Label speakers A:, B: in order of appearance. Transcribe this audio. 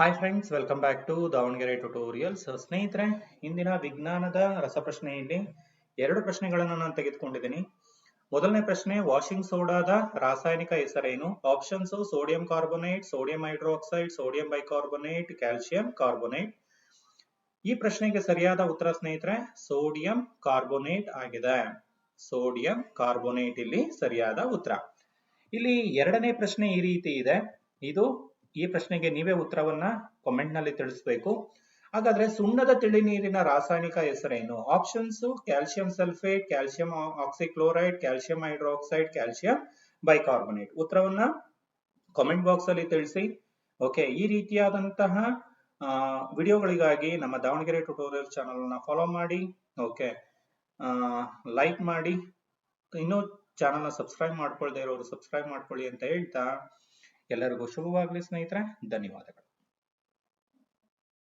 A: Hi friends welcome back to Davanagere tutorials ಸ್ನೇಹಿತರೆ, ಇಂದಿನ ವಿಜ್ಞಾನದ ರಸಪ್ರಶ್ನೆಯಲ್ಲಿ ಎರಡು ಪ್ರಶ್ನೆಗಳನ್ನು ನಾನು ತೆಗೆದುಕೊಂಡಿದ್ದೀನಿ. ಮೊದಲನೇ ಪ್ರಶ್ನೆ ವಾಷಿಂಗ್ ಸೋಡಾದ ರಾಸಾಯನಿಕ ಹೆಸರೇನು? Options sodium carbonate sodium hydroxide sodium bicarbonate calcium carbonate ಈ ಪ್ರಶ್ನೆಗೆ ಸರಿಯಾದ ಉತ್ತರ ಸ್ನೇಹಿತರೆ ಸೋಡಿಯಂ ಕಾರ್ಬೋನೇಟ್ ಆಗಿದೆ. ಸೋಡಿಯಂ ಕಾರ್ಬೋನೇಟ್ ಇಲ್ಲಿ ಸರಿಯಾದ ಉತ್ತರ. ಇಲ್ಲಿ ಎರಡನೇ ಪ್ರಶ್ನೆ ಈ ರೀತಿ ಇದೆ. ಇದು ಈ ಪ್ರಶ್ನೆಗೆ ನೀವೇ ಉತ್ತರವನ್ನ ಕಾಮೆಂಟ್ನಲ್ಲಿ ತಿಳಿಸಬೇಕು. ಹಾಗಾದ್ರೆ ಸುಣ್ಣದ ತಿಳಿ ನೀರಿನ ರಾಸಾಯನಿಕ ಹೆಸರೇನು? Options calcium sulphate calcium oxychloride calcium hydroxide calcium bicarbonate ಉತ್ತರವನ್ನ ಕಾಮೆಂಟ್ ಬಾಕ್ಸ್ ಅಲ್ಲಿ ತಿಳಿಸಿ. ಓಕೆ ಈ ರೀತಿಯಾದಂತಹ ವಿಡಿಯೋಗಳಿಗಾಗಿ ನಮ್ಮ ದಾವಣಗೆರೆ ಟ್ಯುಟೋರಿಯಲ್ ಚಾನಲ್ ಅನ್ನ ಫಾಲೋ ಮಾಡಿ. ಓಕೆ ಲೈಕ್ ಮಾಡಿ. ಇನ್ನೂ ಚಾನಲ್ನ ಸಬ್ಸ್ಕ್ರೈಬ್ ಮಾಡ್ಕೊಳ್ದೇ ಇರೋರು ಸಬ್ಸ್ಕ್ರೈಬ್ ಮಾಡ್ಕೊಳ್ಳಿ ಅಂತ ಹೇಳ್ತಾ ಎಲ್ಲರಿಗೂ ಶುಭವಾಗಲಿ ಸ್ನೇಹಿತರೆ ಧನ್ಯವಾದಗಳು.